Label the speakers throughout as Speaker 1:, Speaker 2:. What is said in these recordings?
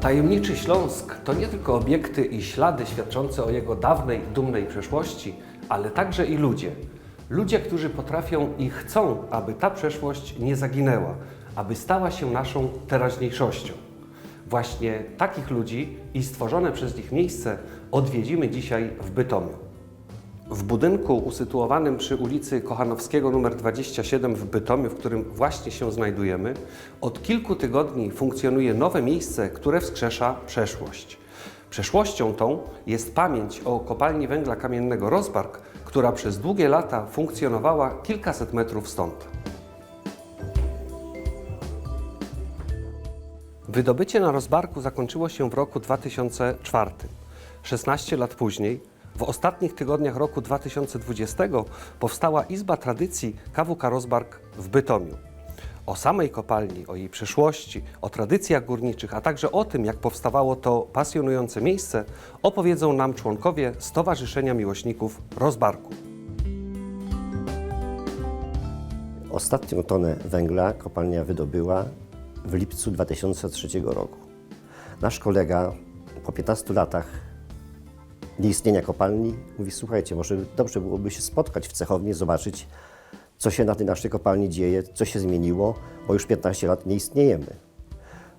Speaker 1: Tajemniczy Śląsk to nie tylko obiekty i ślady świadczące o jego dawnej, dumnej przeszłości, ale także i ludzie. Ludzie, którzy potrafią i chcą, aby ta przeszłość nie zaginęła, aby stała się naszą teraźniejszością. Właśnie takich ludzi i stworzone przez nich miejsce odwiedzimy dzisiaj w Bytomiu. W budynku usytuowanym przy ulicy Kochanowskiego nr 27 w Bytomiu, w którym właśnie się znajdujemy, od kilku tygodni funkcjonuje nowe miejsce, które wskrzesza przeszłość. Przeszłością tą jest pamięć o kopalni węgla kamiennego Rozbark, która przez długie lata funkcjonowała kilkaset metrów stąd. Wydobycie na rozbarku zakończyło się w roku 2004. 16 lat później, w ostatnich tygodniach roku 2020, powstała Izba Tradycji KWK Rozbark w Bytomiu. O samej kopalni, o jej przeszłości, o tradycjach górniczych, a także o tym, jak powstawało to pasjonujące miejsce, opowiedzą nam członkowie Stowarzyszenia Miłośników Rozbarku.
Speaker 2: Ostatnią tonę węgla kopalnia wydobyła w lipcu 2003 roku. Nasz kolega po 15 latach nieistnienia kopalni mówi: Słuchajcie, może dobrze byłoby się spotkać w cechowni, zobaczyć, co się na tej naszej kopalni dzieje, co się zmieniło, bo już 15 lat nie istniejemy.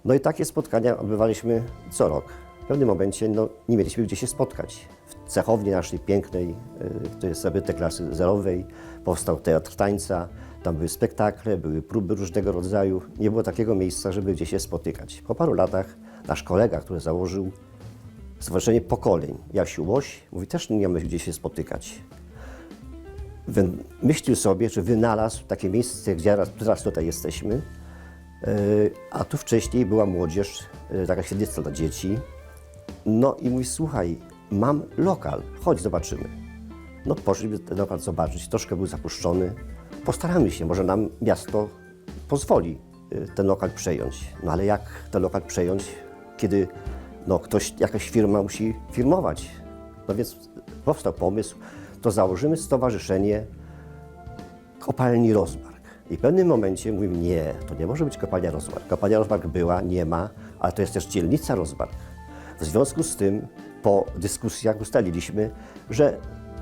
Speaker 2: No i takie spotkania odbywaliśmy co rok. W pewnym momencie no, nie mieliśmy gdzie się spotkać. W cechowni naszej pięknej, y, to jest zabytek klasy zerowej, powstał teatr tańca, tam były spektakle, były próby różnego rodzaju. Nie było takiego miejsca, żeby gdzie się spotykać. Po paru latach nasz kolega, który założył Stowarzyszenie Pokoleń, Jasiu Łoś, mówi, też nie mamy gdzie się spotykać. Myślił sobie, że wynalazł takie miejsce, gdzie teraz- tutaj jesteśmy, Yy, A tu wcześniej była młodzież, yy, taka siedliska dla dzieci. No i mówi, słuchaj, mam lokal, chodź zobaczymy. No poszliśmy ten lokal zobaczyć, troszkę był zapuszczony. Postaramy się, może nam miasto pozwoli yy, ten lokal przejąć. No ale jak ten lokal przejąć, kiedy no, ktoś, jakaś firma musi firmować? No więc powstał pomysł, to założymy stowarzyszenie kopalni Rozbark. I w pewnym momencie mówimy, nie, to nie może być kopalnia Rozbark. Kopalnia Rozbark była, nie ma, ale to jest też dzielnica Rozbark. W związku z tym po dyskusjach ustaliliśmy, że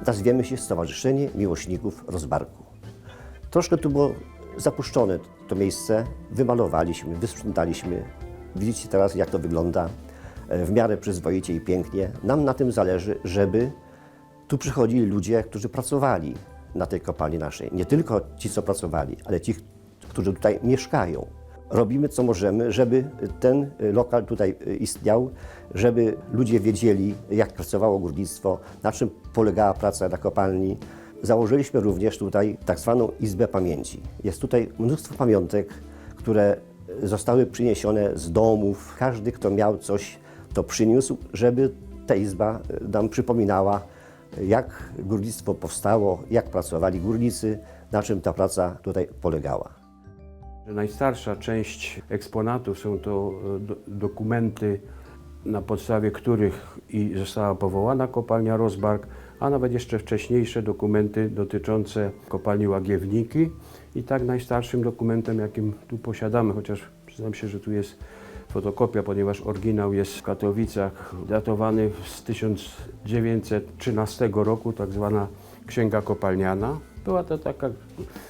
Speaker 2: nazwiemy się Stowarzyszenie Miłośników Rozbarku. Troszkę tu było zapuszczone to miejsce, wymalowaliśmy, wysprzątaliśmy. Widzicie teraz, jak to wygląda w miarę przyzwoicie i pięknie. Nam na tym zależy, żeby tu przychodzili ludzie, którzy pracowali na tej kopalni naszej. Nie tylko ci, co pracowali, ale ci, którzy tutaj mieszkają. Robimy, co możemy, żeby ten y, lokal tutaj y, istniał, żeby ludzie wiedzieli, jak pracowało górnictwo, na czym polegała praca na kopalni. Założyliśmy również tutaj tak zwaną Izbę Pamięci. Jest tutaj mnóstwo pamiątek, które zostały przyniesione z domów. Każdy, kto miał coś, to przyniósł, żeby ta izba y, nam przypominała, jak górnictwo powstało, jak pracowali górnicy, na czym ta praca tutaj polegała.
Speaker 3: Najstarsza część eksponatów są to e, do, dokumenty, na podstawie których i została powołana kopalnia Rozbark, a nawet jeszcze wcześniejsze dokumenty dotyczące kopalni Łagiewniki. I tak najstarszym dokumentem, jakim tu posiadamy, chociaż przyznam się, że tu jest fotokopia, ponieważ oryginał jest w Katowicach, datowany z 1913 roku, tak zwana Księga Kopalniana. Była to taka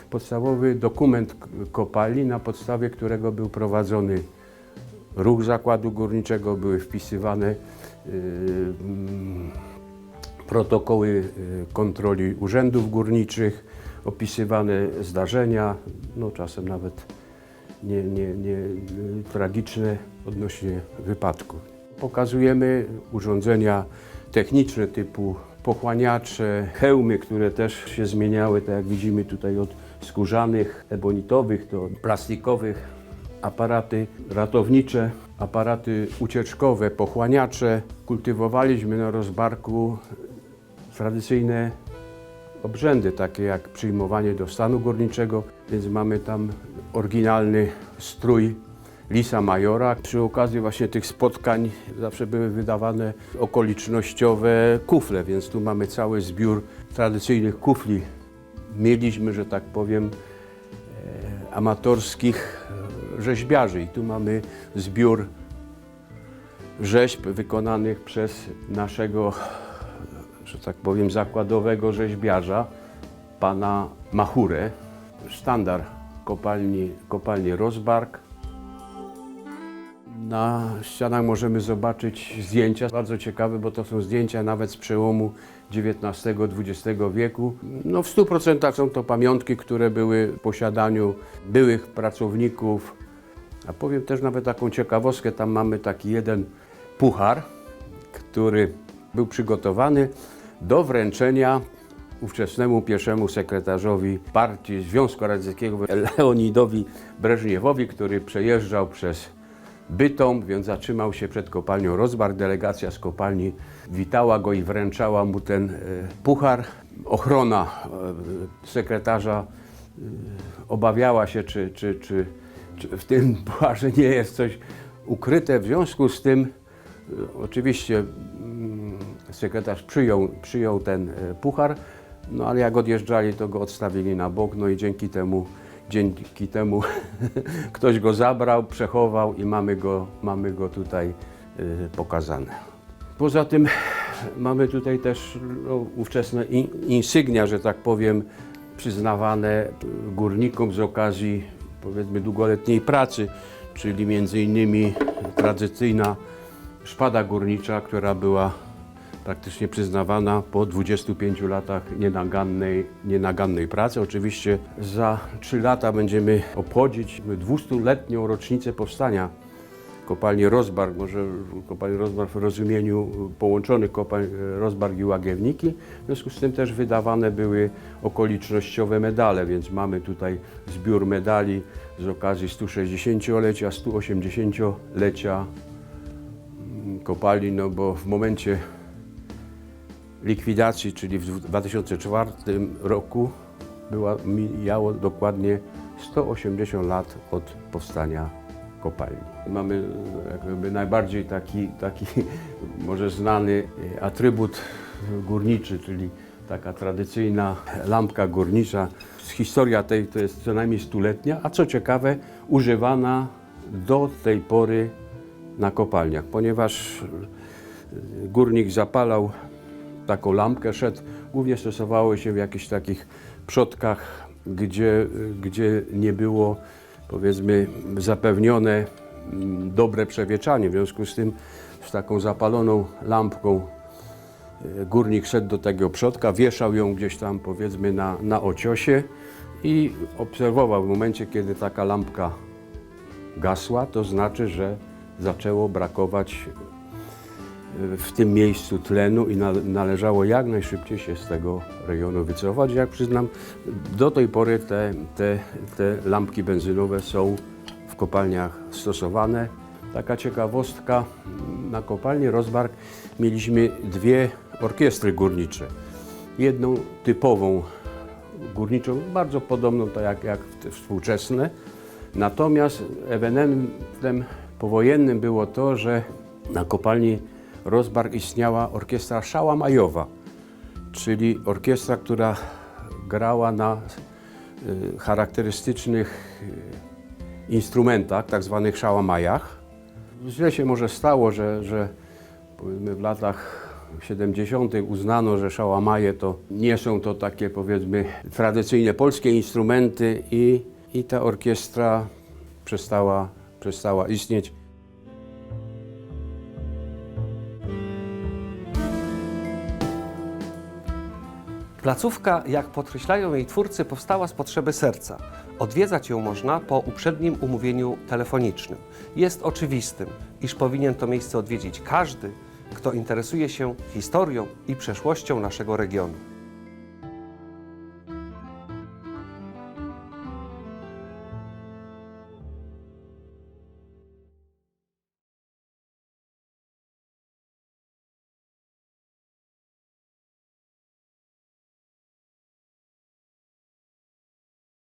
Speaker 3: podstawowy dokument kopalni, na podstawie którego był prowadzony ruch zakładu górniczego, były wpisywane yy, protokoły y, kontroli urzędów górniczych, opisywane zdarzenia, no czasem nawet nie, nie, nie tragiczne odnośnie wypadków. Pokazujemy urządzenia techniczne typu pochłaniacze, hełmy, które też się zmieniały, tak jak widzimy tutaj od skórzanych, ebonitowych do plastikowych, aparaty ratownicze, aparaty ucieczkowe, pochłaniacze. Kultywowaliśmy na rozbarku tradycyjne obrzędy, takie jak przyjmowanie do stanu górniczego, więc mamy tam oryginalny strój Lisa Majora. Przy okazji właśnie tych spotkań zawsze były wydawane okolicznościowe kufle, więc tu mamy cały zbiór tradycyjnych kufli. Mieliśmy, że tak powiem, e, amatorskich e, rzeźbiarzy i tu mamy zbiór rzeźb wykonanych przez naszego, że tak powiem, zakładowego rzeźbiarza, pana Machurę. Sztandar kopalni, kopalni Rozbark. Na ścianach możemy zobaczyć zdjęcia, bardzo ciekawe, bo to są zdjęcia nawet z przełomu XIX-XX wieku. No w 100% są to pamiątki, które były w posiadaniu byłych pracowników. A powiem też nawet taką ciekawostkę, tam mamy taki jeden puchar, który był przygotowany do wręczenia ówczesnemu pierwszemu sekretarzowi partii Związku Radzieckiego Leonidowi Breżniewowi, który przejeżdżał przez Bytom, więc zatrzymał się przed kopalnią Rozbar. Delegacja z kopalni witała go i wręczała mu ten e, puchar. Ochrona e, sekretarza e, obawiała się, czy, czy, czy, czy w tym pucharze nie jest coś ukryte. W związku z tym oczywiście mm, sekretarz przyjął, przyjął ten puchar, no ale jak odjeżdżali, to go odstawili na bok, no i dzięki temu, dzięki temu ktoś go zabrał, przechował i mamy go, mamy go tutaj y, pokazane. Poza tym mamy tutaj też no, ówczesne in, insygnia, że tak powiem, przyznawane górnikom z okazji powiedzmy długoletniej pracy, czyli między innymi tradycyjna szpada górnicza, która była praktycznie przyznawana po 25 latach nienagannej, nienagannej pracy. Oczywiście za 3 lata będziemy obchodzić 200-letnią rocznicę powstania kopalni Rozbarg, może kopalni Rozbarg w rozumieniu połączonych kopalń Rozbarg i Łagiewniki. W związku z tym też wydawane były okolicznościowe medale, więc mamy tutaj zbiór medali z okazji 160-lecia, 180-lecia kopalni, no bo w momencie likwidacji, czyli w 2004 roku była, mijało dokładnie 180 lat od powstania kopalni. Mamy jakby najbardziej taki, taki może znany atrybut górniczy, czyli taka tradycyjna lampka górnicza. Historia tej to jest co najmniej stuletnia, a co ciekawe używana do tej pory na kopalniach, ponieważ górnik zapalał taką lampkę, szedł, głównie stosowały się w jakichś takich przodkach, gdzie, gdzie nie było powiedzmy zapewnione mm, dobre przewieczanie. W związku z tym z taką zapaloną lampką e, górnik szedł do tego przodka, wieszał ją gdzieś tam powiedzmy na, na ociosie i obserwował w momencie, kiedy taka lampka gasła, to znaczy, że zaczęło brakować w tym miejscu tlenu i na- należało jak najszybciej się z tego rejonu wycofać. Jak przyznam, do tej pory te, te, te lampki benzynowe są w kopalniach stosowane. Taka ciekawostka, na kopalni Rozbark mieliśmy dwie orkiestry górnicze. Jedną typową górniczą, bardzo podobną tak jak, jak współczesne. Natomiast ewenementem powojennym było to, że na kopalni Rozbark istniała orkiestra szałamajowa, czyli orkiestra, która grała na y, charakterystycznych y, instrumentach, tak zwanych szałamajach. Źle się może stało, że, że powiedzmy w latach 70. uznano, że szałamaje to nie są to takie powiedzmy tradycyjne polskie instrumenty i, i ta orkiestra przestała, przestała istnieć.
Speaker 1: Placówka, jak podkreślają jej twórcy, powstała z potrzeby serca. Odwiedzać ją można po uprzednim umówieniu telefonicznym. Jest oczywistym, iż powinien to miejsce odwiedzić każdy, kto interesuje się historią i przeszłością naszego regionu.